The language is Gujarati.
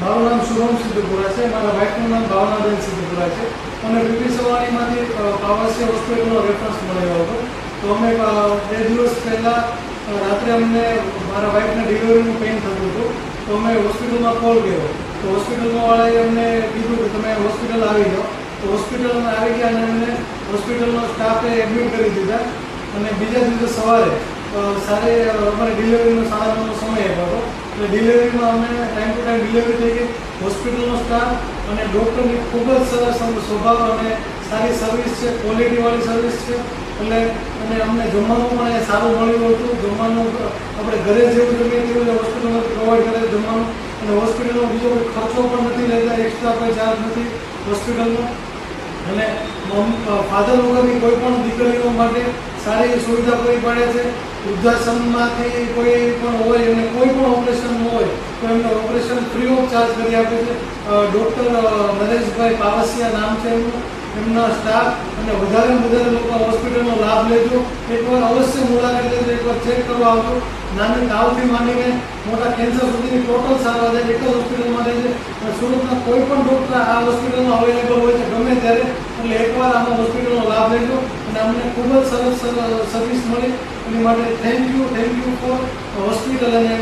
મારું નામ શુભમ સિદ્ધપુરા છે. મારા વાઇફનું નામ ભાવનાબેન સિદ્ધપુરા છે. અને બીપી સવાણીમાંથી પાવાસી હોસ્પિટલનો રેફરન્સ મળ્યો હતો. તો અમે બે દિવસ પહેલાં રાત્રે અમને મારા વાઇફને ડિલિવરીનું પેઇન થતું હતું. તો અમે હોસ્પિટલમાં કોલ કર્યો. તો હોસ્પિટલમાં વાળાએ અમને કીધું કે તમે હોસ્પિટલ આવી જાઓ. તો હોસ્પિટલમાં આવી ગયા અને અમને હોસ્પિટલનો સ્ટાફે એડમિટ કરી દીધા. અને બીજા દિવસે સવારે સારી અમારે ડિલિવરીનો સાડા નવનો સમય આપ્યો હતો. એટલે ડિલિવરીમાં અમે ટાઈમ ટુ ટાઈમ ડિલિવરી થઈ ગઈ. હોસ્પિટલનો સ્ટાફ અને ડૉક્ટરની ખૂબ જ સરસ સ્વભાવ અને સારી સર્વિસ છે ક્વોલિટીવાળી સર્વિસ છે. એટલે અને અમને જમવાનું પણ અહીંયા સારું મળ્યું હતું. જમવાનું આપણે ઘરે જેવું જમીએ તેવું હોસ્પિટલમાં પ્રોવાઈડ કરે જમવાનું. અને હોસ્પિટલનો બીજો કોઈ ખર્ચો પણ નથી લેતા એક્સ્ટ્રા કોઈ ચાર્જ નથી હોસ્પિટલનો અને ફાધર વગરની કોઈ પણ દીકરીઓ માટે સારી સુવિધા પૂરી પાડે છે. વૃદ્ધાશ્રમમાંથી કોઈ પણ હોય અને કોઈ પણ ઓપરેશન હોય તો એમને ઓપરેશન ફ્રી ઓફ ચાર્જ કરી આપે છે. ડૉક્ટર નરેશભાઈ પાવસિયા નામ છે એમનું. એમના સ્ટાફ અને વધારે વધારે લોકો હોસ્પિટલનો લાભ લેજો. એકવાર અવશ્ય મુલાકાત લેજો, એકવાર ચેક કરવા આવજો. નાની તાવથી માંડીને મોટા કેન્સર સુધીની ટોટલ સારવાર થાય, એક જ હોસ્પિટલમાં રહે છે સુરતના કોઈ પણ ડૉક્ટર આ હોસ્પિટલમાં અવેલેબલ હોય છે, ગમે ત્યારે. એટલે એકવાર આમાં હોસ્પિટલનો લાભ લેજો અને અમને ખૂબ જ સરસ સર્વિસ મળી. એની માટે thank you thank you for hospital અને